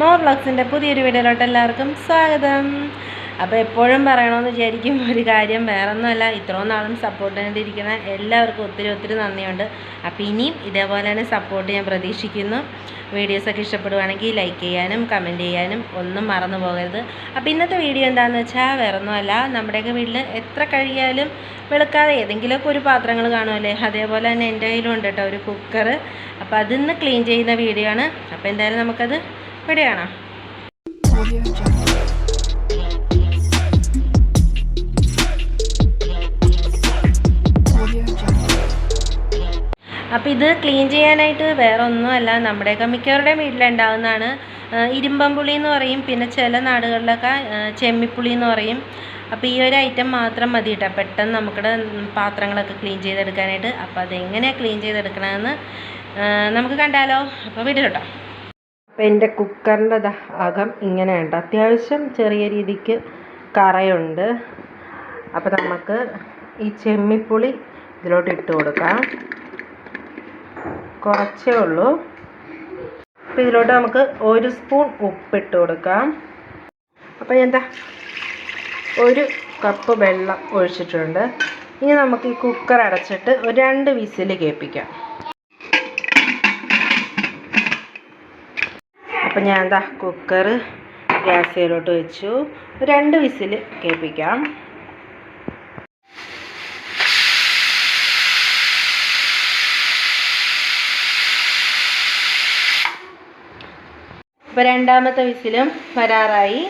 More വ്ളോഗ്സിന്റെ പുതിയൊരു വീഡിയോയിലോട്ട് എല്ലാവർക്കും സ്വാഗതം. അപ്പോൾ എപ്പോഴും പറയണമെന്ന് വിചാരിക്കും ഒരു കാര്യം വേറൊന്നുമല്ല ഇത്രയും നാളും സപ്പോർട്ട് ചെയ്തിരിക്കുന്ന എല്ലാവർക്കും ഒത്തിരി ഒത്തിരി നന്ദിയുണ്ട്. അപ്പോൾ ഇനിയും ഇതേപോലെ തന്നെ സപ്പോർട്ട് ഞാൻ പ്രതീക്ഷിക്കുന്നു. വീഡിയോസൊക്കെ ഇഷ്ടപ്പെടുവാണെങ്കിൽ ലൈക്ക് ചെയ്യാനും കമന്റ് ചെയ്യാനും ഒന്നും മറന്നു പോകരുത്. അപ്പോൾ ഇന്നത്തെ വീഡിയോ എന്താണെന്ന് വെച്ചാൽ വേറൊന്നുമല്ല നമ്മുടെയൊക്കെ വീട്ടിൽ എത്ര കഴിയാലും വെളുക്കാതെ ഏതെങ്കിലുമൊക്കെ ഒരു പാത്രങ്ങൾ കാണുമല്ലേ? അതേപോലെ തന്നെ എന്റെ കയ്യിലും ഉണ്ട് കേട്ടോ ഒരു കുക്കർ അപ്പോൾ അതിന്ന് ക്ലീൻ ചെയ്യുന്ന വീഡിയോ ആണ്. അപ്പോൾ എന്തായാലും നമുക്കത് Jungle. അപ്പോൾ ഇത് ക്ലീൻ ചെയ്യാനായിട്ട് വേറെ ഒന്നുമല്ല നമ്മുടെയൊക്കെ മിക്കവരുടെയും വീട്ടിലുണ്ടാകുന്നതാണ് ഇരുമ്പം ഇരുമ്പമ്പുളി എന്ന് പറയും. പിന്നെ ചില നാടുകളിലൊക്കെ ചെമ്മിപ്പുളി എന്ന് പറയും. അപ്പോൾ ഈ ഒരു ഐറ്റം മാത്രം മതി കേട്ടോ. പെട്ടെന്ന് നമുക്കിടെ പാത്രങ്ങളൊക്കെ ക്ലീൻ ചെയ്തെടുക്കാനായിട്ട്. അപ്പോൾ അതെങ്ങനെയാണ് ക്ലീൻ ചെയ്തെടുക്കണമെന്ന് നമുക്ക് കണ്ടാലോ? അപ്പോൾ വീട്ടിലോട്ടോ അപ്പോൾ എന്റെ കുക്കറിന്റെ അകം ഇങ്ങനെയുണ്ട്. അത്യാവശ്യം ചെറിയ രീതിക്ക് കറയുണ്ട്. അപ്പോൾ നമുക്ക് ഈ ചെമ്മിപ്പുളി ഇതിലോട്ട് ഇട്ട് കൊടുക്കാം. കുറച്ചേ ഉള്ളൂ. അപ്പോൾ ഇതിലോട്ട് നമുക്ക് ഒരു സ്പൂൺ ഉപ്പിട്ട് കൊടുക്കാം. അപ്പോൾ എന്താ? ഒരു കപ്പ് വെള്ളം ഒഴിച്ചിട്ടുണ്ട്. ഇനി നമുക്ക് ഈ കുക്കർ അടച്ചിട്ട് ഒരു രണ്ട് വിസിൽ കേൾപ്പിക്കാം. അപ്പം ഞാൻ എന്താ കുക്കർ ഗ്യാസിലോട്ട് വെച്ചു. രണ്ട് വിസിൽ കേൾപ്പിക്കാം. അപ്പോൾ രണ്ടാമത്തെ വിസിലും വരാറായി.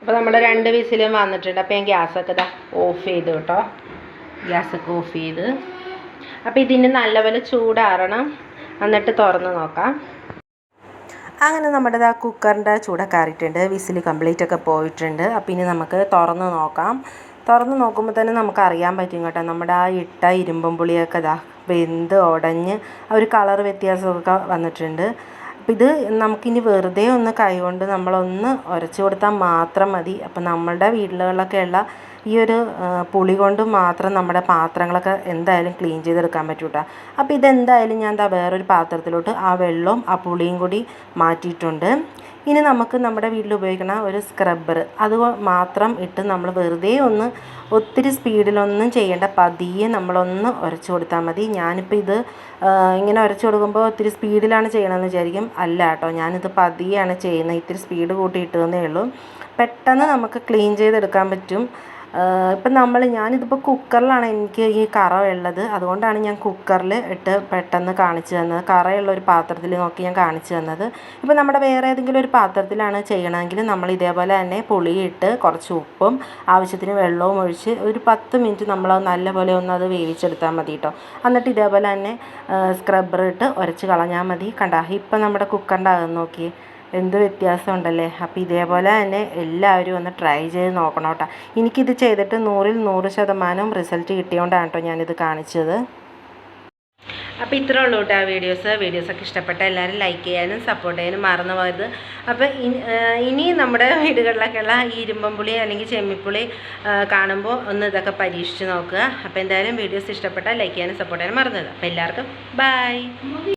അപ്പോൾ നമ്മുടെ രണ്ട് വിസിലും വന്നിട്ടുണ്ട്. അപ്പോൾ ഞാൻ ഗ്യാസൊക്കെ ഇതാ ഓഫ് ചെയ്തു കേട്ടോ. ഗ്യാസൊക്കെ ഓഫ് ചെയ്ത്. അപ്പോൾ ഇതിന് നല്ലപോലെ ചൂടാറണം. എന്നിട്ട് തുറന്ന് നോക്കാം. അങ്ങനെ നമ്മുടെ ആ കുക്കറിന്റെ ചൂടൊക്കെ ആറിയിട്ടുണ്ട് വിസിൽ കംപ്ലീറ്റ് ഒക്കെ പോയിട്ടുണ്ട്. അപ്പം ഇനി നമുക്ക് തുറന്ന് നോക്കാം. തുറന്ന് നോക്കുമ്പോൾ തന്നെ നമുക്ക് അറിയാൻ പറ്റും കേട്ടോ. നമ്മുടെ ആ ഇട്ട ഇരുമ്പും പുളിയൊക്കെ ഇതാ വെന്ത് ഉടഞ്ഞ് ആ ഒരു കളർ വ്യത്യാസമൊക്കെ വന്നിട്ടുണ്ട്. അപ്പോൾ ഇത് നമുക്കിനി വെറുതെ ഒന്ന് കൈകൊണ്ട് നമ്മളൊന്ന് ഉരച്ചു കൊടുത്താൽ മാത്രം മതി. അപ്പം നമ്മളുടെ വീടുകളിലൊക്കെയുള്ള ഈ ഒരു പുളി കൊണ്ട് മാത്രം നമ്മുടെ പാത്രങ്ങളൊക്കെ എന്തായാലും ക്ലീൻ ചെയ്തെടുക്കാൻ പറ്റും കേട്ടോ അപ്പോൾ ഇതെന്തായാലും ഞാൻ എന്താ വേറൊരു പാത്രത്തിലോട്ട് ആ വെള്ളവും ആ പുളിയും കൂടി മാറ്റിയിട്ടുണ്ട്. ഇനി നമുക്ക് നമ്മുടെ വീട്ടിൽ ഉപയോഗിക്കുന്ന ഒരു സ്ക്രബ്ബർ അത് മാത്രം ഇട്ട് നമ്മൾ വെറുതെ ഒന്ന് ഒത്തിരി സ്പീഡിലൊന്നും ചെയ്യേണ്ട പതിയെ നമ്മളൊന്ന് ഉരച്ചു കൊടുത്താൽ മതി. ഞാനിപ്പോൾ ഇത് ഇങ്ങനെ ഉരച്ചു കൊടുക്കുമ്പോൾ ഒത്തിരി സ്പീഡിലാണ് ചെയ്യണമെന്ന് വിചാരിക്കും. അല്ല കേട്ടോ ഞാനിത് പതിയാണ് ചെയ്യുന്നത്. ഇത്തിരി സ്പീഡ് കൂട്ടിയിട്ടതേ ഉള്ളൂ. പെട്ടെന്ന് നമുക്ക് ക്ലീൻ ചെയ്തെടുക്കാൻ പറ്റും. ഇപ്പം നമ്മൾ ഞാനിതിപ്പോൾ കുക്കറിലാണ് എനിക്ക് ഈ കറ ഉള്ളത്. അതുകൊണ്ടാണ് ഞാൻ കുക്കറിൽ ഇട്ട് പെട്ടെന്ന് കാണിച്ചു തന്നത്. കറയുള്ള ഒരു പാത്രത്തിൽ നോക്കി ഞാൻ കാണിച്ചു തന്നത്. ഇപ്പം നമ്മുടെ വേറെ ഏതെങ്കിലും ഒരു പാത്രത്തിലാണ് ചെയ്യണമെങ്കിൽ നമ്മൾ ഇതേപോലെ തന്നെ പുളിയിട്ട് കുറച്ച് ഉപ്പും ആവശ്യത്തിന് വെള്ളവും ഒഴിച്ച് ഒരു പത്ത് മിനിറ്റ് നമ്മൾ നല്ലപോലെ ഒന്ന് അത് വേവിച്ചെടുത്താൽ മതി കേട്ടോ. എന്നിട്ട് ഇതേപോലെ തന്നെ സ്ക്രബ്ബർ ഇട്ട് ഉരച്ച് കളഞ്ഞാൽ മതി. കണ്ട ഇപ്പം നമ്മുടെ കുക്കറിന്റെ അകം നോക്കി എന്ത് വ്യത്യാസമുണ്ടല്ലേ? അപ്പോൾ ഇതേപോലെ തന്നെ എല്ലാവരും ഒന്ന് ട്രൈ ചെയ്ത് നോക്കണം കേട്ടോ എനിക്കിത് ചെയ്തിട്ട് നൂറിൽ നൂറ് ശതമാനം റിസൾട്ട് കിട്ടിയോണ്ടാണ് കേട്ടോ ഞാനിത് കാണിച്ചത്. അപ്പോൾ ഇത്രേ ഉള്ളൂ കേട്ടോ ആ വീഡിയോസ് വീഡിയോസൊക്കെ ഇഷ്ടപ്പെട്ട എല്ലാവരും ലൈക്ക് ചെയ്യാനും സപ്പോർട്ട് ചെയ്യാനും മറന്നു പോയത് അപ്പോൾ ഇനി നമ്മുടെ വീടുകളിലൊക്കെയുള്ള ഈ ഇരുമ്പമ്പുളി അല്ലെങ്കിൽ ചെമ്മിപ്പുളി കാണുമ്പോൾ ഒന്ന് ഇതൊക്കെ പരീക്ഷിച്ച് നോക്കുക. അപ്പോൾ എന്തായാലും വീഡിയോസ് ഇഷ്ടപ്പെട്ടാൽ ലൈക്ക് ചെയ്യാനും സപ്പോർട്ട് ചെയ്യാനും മറന്നത് അപ്പോൾ എല്ലാവർക്കും ബൈ